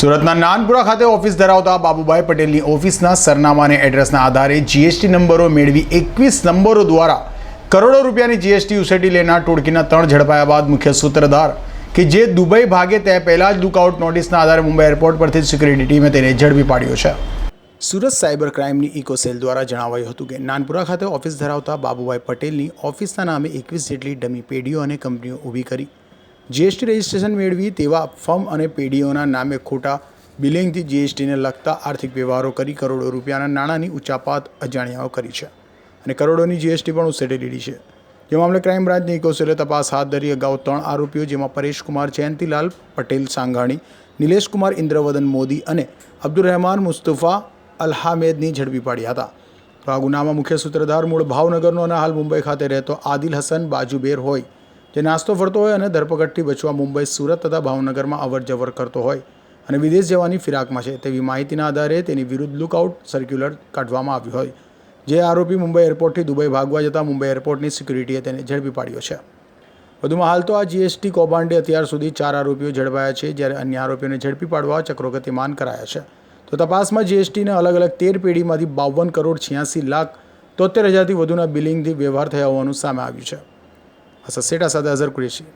સુરતના નાનપુરા ખાતે ઓફિસ ધરાવતા બાબુભાઈ પટેલની ઓફિસના સરનામા અને એડ્રેસના આધારે જીએસટી નંબરો મેળવી એકવીસ નંબરો દ્વારા કરોડો રૂપિયાની જીએસટી ઉસેટી લેનાર ટોળકીના ત્રણ ઝડપાયા બાદ મુખ્ય સૂત્રધાર કે જે દુબઈ ભાગે તે પહેલાં જ લુકઆઉટ નોટિસના આધારે મુંબઈ એરપોર્ટ પરથી સિક્યુરિટી ટીમે તેને ઝડપી પાડ્યો છે. સુરત સાયબર ક્રાઇમની ઇકો સેલ દ્વારા જણાવાયું હતું કે નાનપુરા ખાતે ઓફિસ ધરાવતા બાબુભાઈ પટેલની ઓફિસના નામે એકવીસ જેટલી ડમી પેઢીઓ અને કંપનીઓ ઊભી કરી જીએસટી રજિસ્ટ્રેશન મેળવી તેવા ફર્મ અને પેઢીઓના નામે ખોટા બિલિંગથી જીએસટીને લગતા આર્થિક વ્યવહારો કરી કરોડો રૂપિયાના નાણાંની ઉચાપાત અજાણ્યાઓ કરી છે અને કરોડોની જીએસટી પણ ઉસેટી લીધી છે. જે મામલે ક્રાઇમ બ્રાન્ચની ઇકોસેલે તપાસ હાથ ધરી અગાઉ ત્રણ આરોપીઓ, જેમાં પરેશકુમાર જયંતિલાલ, પટેલ સાંઘાણી, નિલેશકુમાર ઇન્દ્રવદન મોદી અને અબ્દુલ રહેમાન મુસ્તફા અલ્હામેદની ઝડપી પાડ્યા હતા. તો આ ગુનામાં મુખ્ય સૂત્રધાર મૂળ ભાવનગરનો અને હાલ મુંબઈ ખાતે રહેતો આદિલ હસન બાજુબેર હોય જે નાસ્તો ફરતો હોય અને ધરપકડથી બચવા મુંબઈ, સુરત તથા ભાવનગરમાં અવર જવર કરતો હોય અને વિદેશ જવાની ફિરાકમાં છે તેવી માહિતીના આધારે તેની વિરુદ્ધ લુકઆઉટ સર્ક્યુલર કાઢવામાં આવ્યું હોય. જે આરોપી મુંબઈ એરપોર્ટથી દુબઈ ભાગવા જતાં મુંબઈ એરપોર્ટની સિક્યુરિટીએ તેને ઝડપી પાડ્યો છે. વધુમાં હાલ તો આ જીએસટી કૌભાંડે અત્યાર સુધી ચાર આરોપીઓ ઝડપાયા છે, જ્યારે અન્ય આરોપીઓને ઝડપી પાડવા ચક્રોગતિમાન કરાયા છે. તો તપાસમાં જીએસટીને અલગ અલગ તેર પેઢીમાંથી બાવન કરોડ છ્યાસી લાખ તોતેર હજારથી વધુના બિલિંગથી વ્યવહાર થયા હોવાનું સામે આવ્યું છે. আচ্ছা সেটা সাদে আজার কুরেশি